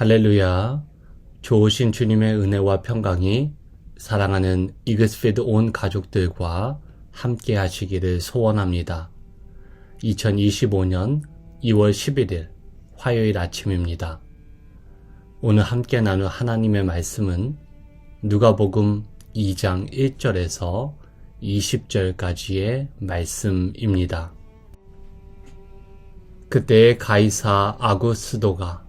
할렐루야. 좋으신 주님의 은혜와 평강이 사랑하는 이그스피드 온 가족들과 함께 하시기를 소원합니다. 2025년 2월 11일 화요일 아침입니다. 오늘 함께 나눌 하나님의 말씀은 누가복음 2장 1절에서 20절까지의 말씀입니다. 그때 가이사 아구스도가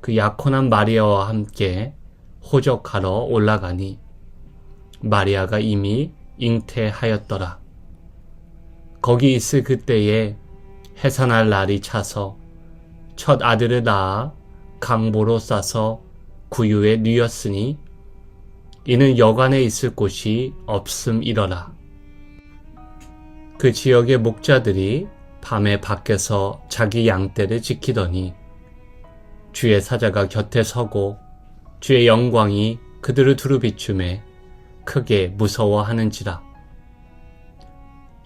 그 약혼한 마리아와 함께 호적하러 올라가니 마리아가 이미 잉태하였더라. 거기 있을 그때에 해산할 날이 차서 첫 아들을 낳아 강보로 싸서 구유에 뉘었으니 이는 여관에 있을 곳이 없음이러라. 그 지역의 목자들이 밤에 밖에서 자기 양떼를 지키더니 주의 사자가 곁에 서고 주의 영광이 그들을 두루 비춤에 크게 무서워하는지라.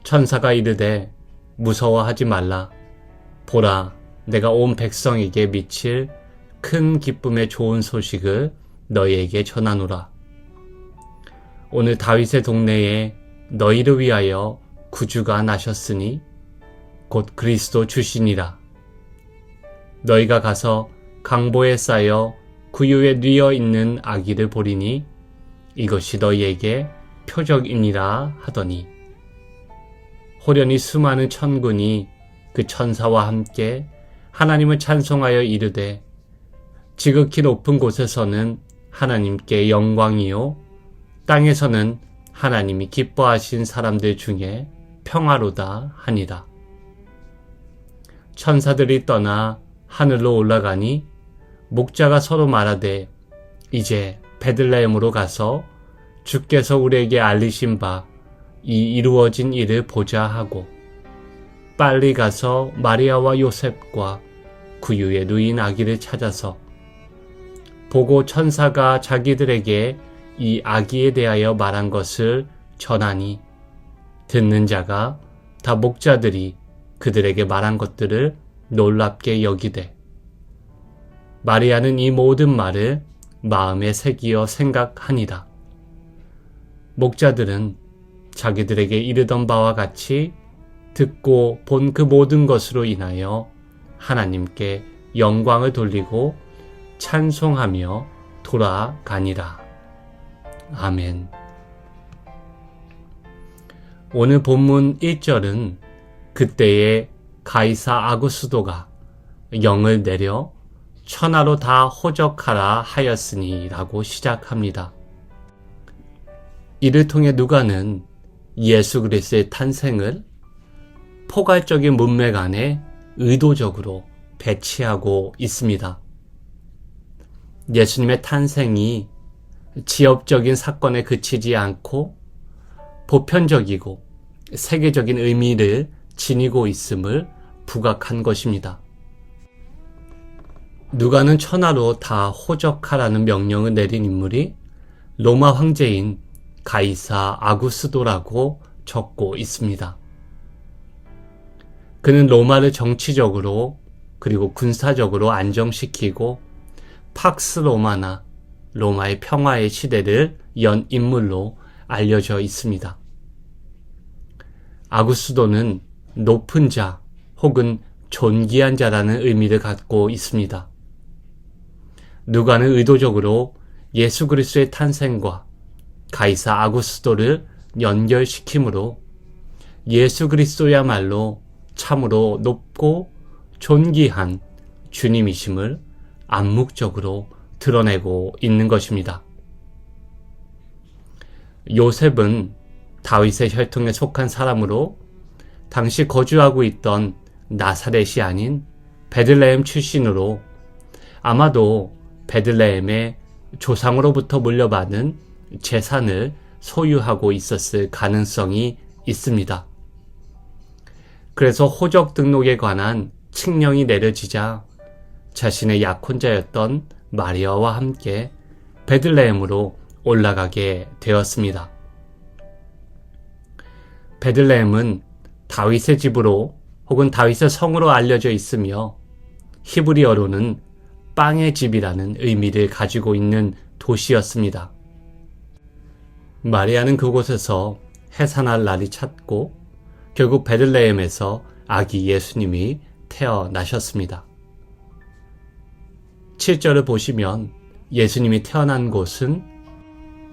천사가 이르되 무서워하지 말라. 보라, 내가 온 백성에게 미칠 큰 기쁨의 좋은 소식을 너희에게 전하노라. 오늘 다윗의 동네에 너희를 위하여 구주가 나셨으니 곧 그리스도 주시니라. 너희가 가서 강보에 쌓여 구유에 뉘어 있는 아기를 보리니 이것이 너희에게 표적이니라 하더니 호련히 수많은 천군이 그 천사와 함께 하나님을 찬송하여 이르되 지극히 높은 곳에서는 하나님께 영광이요 땅에서는 하나님이 기뻐하신 사람들 중에 평화로다 하니라. 천사들이 떠나 하늘로 올라가니 목자가 서로 말하되 이제 베들레헴으로 가서 주께서 우리에게 알리신 바 이 이루어진 일을 보자 하고 빨리 가서 마리아와 요셉과 구유에 누인 아기를 찾아서 보고 천사가 자기들에게 이 아기에 대하여 말한 것을 전하니 듣는 자가 다 목자들이 그들에게 말한 것들을 놀랍게 여기되 마리아는 이 모든 말을 마음에 새기어 생각하니라. 목자들은 자기들에게 이르던 바와 같이 듣고 본 그 모든 것으로 인하여 하나님께 영광을 돌리고 찬송하며 돌아가니라. 아멘. 오늘 본문 1절은 그때의 가이사 아구스도가 영을 내려 천하로 다 호적하라 하였으니 라고 시작합니다. 이를 통해 누가는 예수 그리스의 탄생을 포괄적인 문맥 안에 의도적으로 배치하고 있습니다. 예수님의 탄생이 지역적인 사건에 그치지 않고 보편적이고 세계적인 의미를 지니고 있음을 부각한 것입니다. 누가는 천하로 다 호적하라는 명령을 내린 인물이 로마 황제인 가이사 아구스도라고 적고 있습니다. 그는 로마를 정치적으로 그리고 군사적으로 안정시키고 팍스 로마나 로마의 평화의 시대를 연 인물로 알려져 있습니다. 아구스도는 높은 자 혹은 존귀한 자라는 의미를 갖고 있습니다. 누가는 의도적으로 예수 그리스도의 탄생과 가이사 아구스도를 연결시키므로 예수 그리스도야말로 참으로 높고 존귀한 주님이심을 암묵적으로 드러내고 있는 것입니다. 요셉은 다윗의 혈통에 속한 사람으로 당시 거주하고 있던 나사렛이 아닌 베들레헴 출신으로 아마도 베들레헴의 조상으로부터 물려받은 재산을 소유하고 있었을 가능성이 있습니다. 그래서 호적 등록에 관한 칙령이 내려지자 자신의 약혼자였던 마리아와 함께 베들레헴으로 올라가게 되었습니다. 베들레헴은 다윗의 집으로 혹은 다윗의 성으로 알려져 있으며 히브리어로는 빵의 집이라는 의미를 가지고 있는 도시였습니다. 마리아는 그곳에서 해산할 날이 찼고 결국 베들레헴에서 아기 예수님이 태어나셨습니다. 7절을 보시면 예수님이 태어난 곳은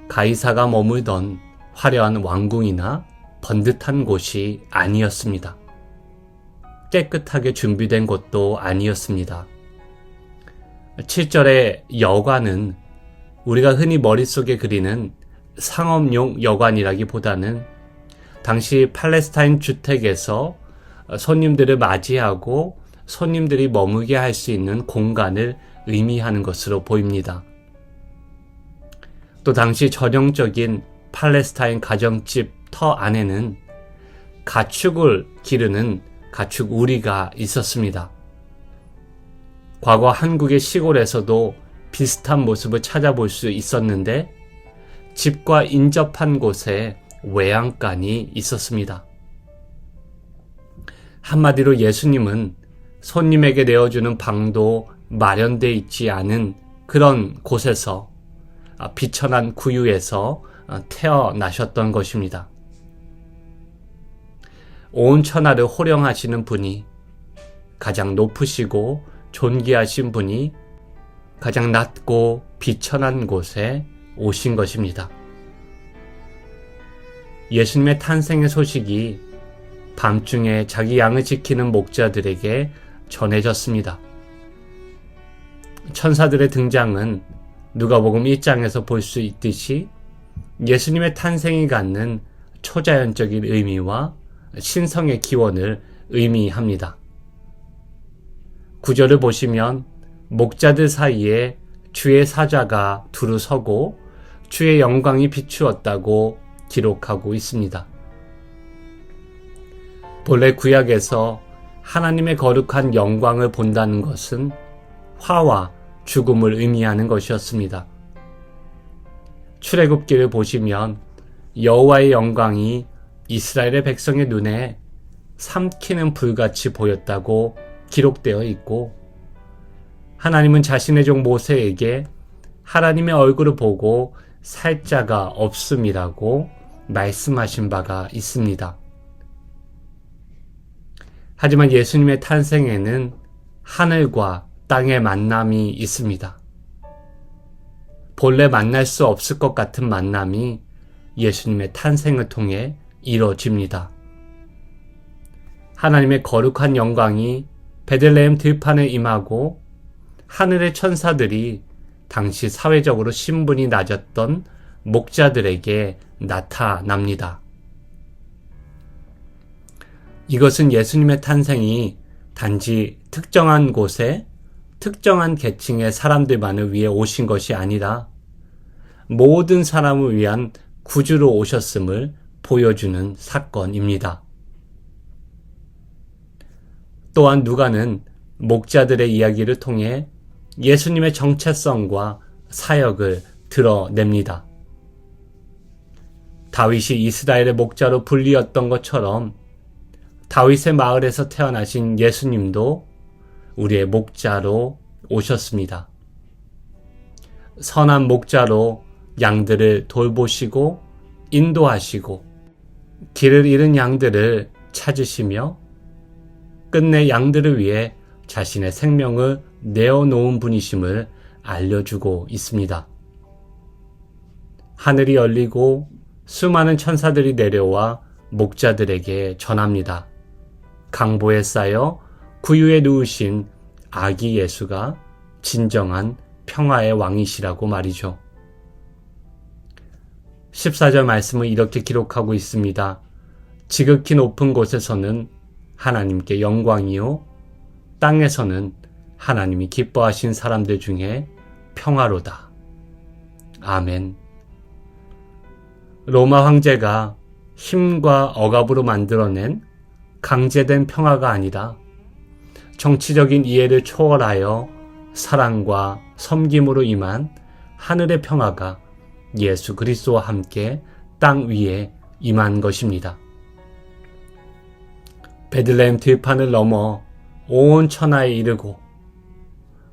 가이사가 머물던 화려한 왕궁이나 번듯한 곳이 아니었습니다. 깨끗하게 준비된 곳도 아니었습니다. 7절의 여관은 우리가 흔히 머릿속에 그리는 상업용 여관이라기보다는 당시 팔레스타인 주택에서 손님들을 맞이하고 손님들이 머무게 할 수 있는 공간을 의미하는 것으로 보입니다. 또 당시 전형적인 팔레스타인 가정집 터 안에는 가축을 기르는 가축 우리가 있었습니다. 과거 한국의 시골에서도 비슷한 모습을 찾아볼 수 있었는데 집과 인접한 곳에 외양간이 있었습니다. 한마디로 예수님은 손님에게 내어주는 방도 마련되어 있지 않은 그런 곳에서 비천한 구유에서 태어나셨던 것입니다. 온 천하를 호령하시는 분이 가장 높으시고 존귀하신 분이 가장 낮고 비천한 곳에 오신 것입니다. 예수님의 탄생의 소식이 밤중에 자기 양을 지키는 목자들에게 전해졌습니다. 천사들의 등장은 누가복음 1장에서 볼 수 있듯이 예수님의 탄생이 갖는 초자연적인 의미와 신성의 기원을 의미합니다. 구절을 보시면 목자들 사이에 주의 사자가 두루 서고 주의 영광이 비추었다고 기록하고 있습니다. 본래 구약에서 하나님의 거룩한 영광을 본다는 것은 화와 죽음을 의미하는 것이었습니다. 출애굽기를 보시면 여호와의 영광이 이스라엘의 백성의 눈에 삼키는 불같이 보였다고 기록되어 있고 하나님은 자신의 종 모세에게 하나님의 얼굴을 보고 살자가 없음이라고 말씀하신 바가 있습니다. 하지만 예수님의 탄생에는 하늘과 땅의 만남이 있습니다. 본래 만날 수 없을 것 같은 만남이 예수님의 탄생을 통해 이루어집니다. 하나님의 거룩한 영광이 베들레헴 들판에 임하고 하늘의 천사들이 당시 사회적으로 신분이 낮았던 목자들에게 나타납니다. 이것은 예수님의 탄생이 단지 특정한 곳에 특정한 계층의 사람들만을 위해 오신 것이 아니라 모든 사람을 위한 구주로 오셨음을 보여주는 사건입니다. 또한 누가는 목자들의 이야기를 통해 예수님의 정체성과 사역을 드러냅니다. 다윗이 이스라엘의 목자로 불리었던 것처럼 다윗의 마을에서 태어나신 예수님도 우리의 목자로 오셨습니다. 선한 목자로 양들을 돌보시고 인도하시고 길을 잃은 양들을 찾으시며 끝내 양들을 위해 자신의 생명을 내어놓은 분이심을 알려주고 있습니다. 하늘이 열리고 수많은 천사들이 내려와 목자들에게 전합니다. 강보에 쌓여 구유에 누우신 아기 예수가 진정한 평화의 왕이시라고 말이죠. 14절 말씀은 이렇게 기록하고 있습니다. 지극히 높은 곳에서는 하나님께 영광이요. 땅에서는 하나님이 기뻐하신 사람들 중에 평화로다. 아멘. 로마 황제가 힘과 억압으로 만들어낸 강제된 평화가 아니라 정치적인 이해를 초월하여 사랑과 섬김으로 임한 하늘의 평화가 예수 그리스도와 함께 땅 위에 임한 것입니다. 베들레헴 들판을 넘어 온 천하에 이르고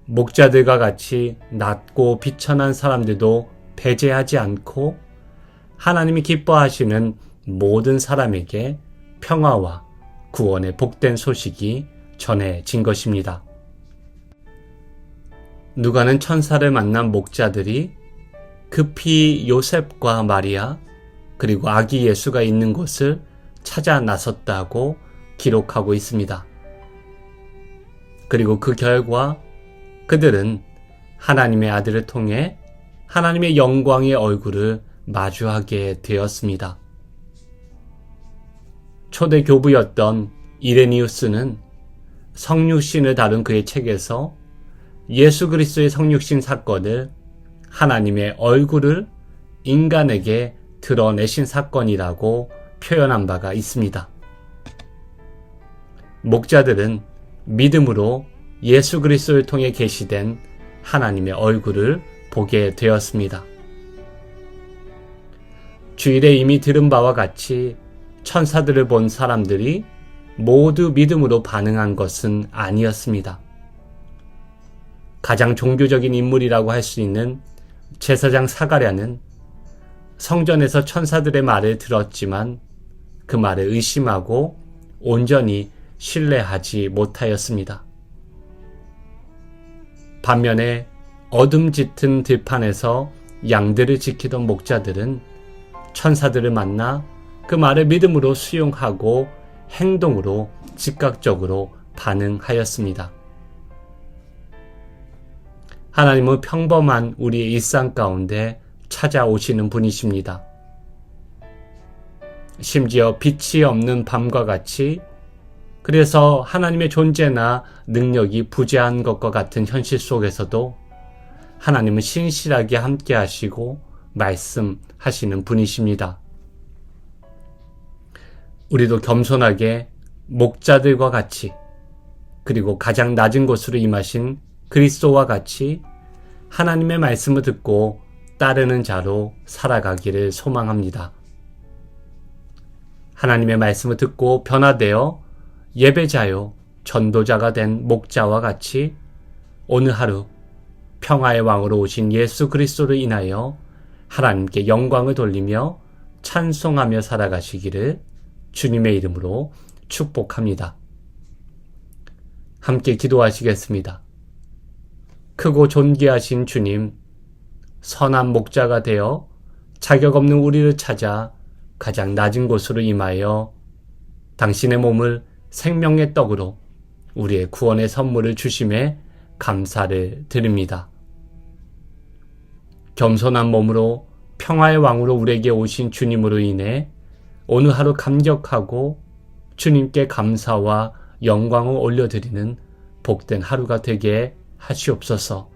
목자들과 같이 낮고 비천한 사람들도 배제하지 않고 하나님이 기뻐하시는 모든 사람에게 평화와 구원의 복된 소식이 전해진 것입니다. 누가는 천사를 만난 목자들이 급히 요셉과 마리아 그리고 아기 예수가 있는 곳을 찾아 나섰다고 기록하고 있습니다. 그리고 그 결과 그들은 하나님의 아들을 통해 하나님의 영광의 얼굴을 마주하게 되었습니다. 초대 교부였던 이레니우스는 성육신을 다룬 그의 책에서 예수 그리스도의 성육신 사건을 하나님의 얼굴을 인간에게 드러내신 사건이라고 표현한 바가 있습니다. 목자들은 믿음으로 예수 그리스도를 통해 계시된 하나님의 얼굴을 보게 되었습니다. 주일에 이미 들은 바와 같이 천사들을 본 사람들이 모두 믿음으로 반응한 것은 아니었습니다. 가장 종교적인 인물이라고 할 수 있는 제사장 사가랴는 성전에서 천사들의 말을 들었지만 그 말을 의심하고 온전히 신뢰하지 못하였습니다. 반면에 어둠 짙은 들판에서 양들을 지키던 목자들은 천사들을 만나 그 말을 믿음으로 수용하고 행동으로 즉각적으로 반응하였습니다. 하나님은 평범한 우리의 일상 가운데 찾아오시는 분이십니다. 심지어 빛이 없는 밤과 같이 그래서 하나님의 존재나 능력이 부재한 것과 같은 현실 속에서도 하나님은 신실하게 함께 하시고 말씀하시는 분이십니다. 우리도 겸손하게 목자들과 같이 그리고 가장 낮은 곳으로 임하신 그리스도와 같이 하나님의 말씀을 듣고 따르는 자로 살아가기를 소망합니다. 하나님의 말씀을 듣고 변화되어 예배자요, 전도자가 된 목자와 같이 오늘 하루 평화의 왕으로 오신 예수 그리스도를 인하여 하나님께 영광을 돌리며 찬송하며 살아가시기를 주님의 이름으로 축복합니다. 함께 기도하시겠습니다. 크고 존귀하신 주님, 선한 목자가 되어 자격 없는 우리를 찾아 가장 낮은 곳으로 임하여 당신의 몸을 생명의 떡으로 우리의 구원의 선물을 주심에 감사를 드립니다. 겸손한 몸으로 평화의 왕으로 우리에게 오신 주님으로 인해 오늘 하루 감격하고 주님께 감사와 영광을 올려드리는 복된 하루가 되게 하시옵소서.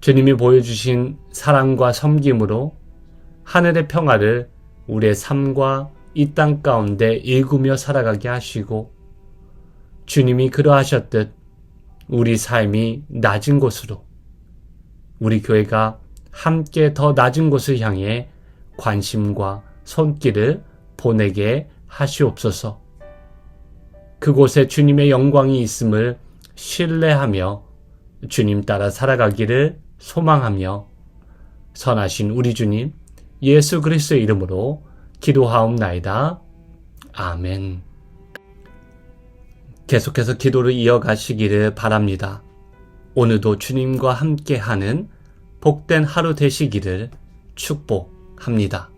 주님이 보여주신 사랑과 섬김으로 하늘의 평화를 우리의 삶과 이 땅 가운데 일구며 살아가게 하시고 주님이 그러하셨듯 우리 삶이 낮은 곳으로 우리 교회가 함께 더 낮은 곳을 향해 관심과 손길을 보내게 하시옵소서. 그곳에 주님의 영광이 있음을 신뢰하며 주님 따라 살아가기를 소망하며 선하신 우리 주님 예수 그리스도의 이름으로 기도하옵나이다. 아멘. 계속해서 기도를 이어가시기를 바랍니다. 오늘도 주님과 함께하는 복된 하루 되시기를 축복합니다.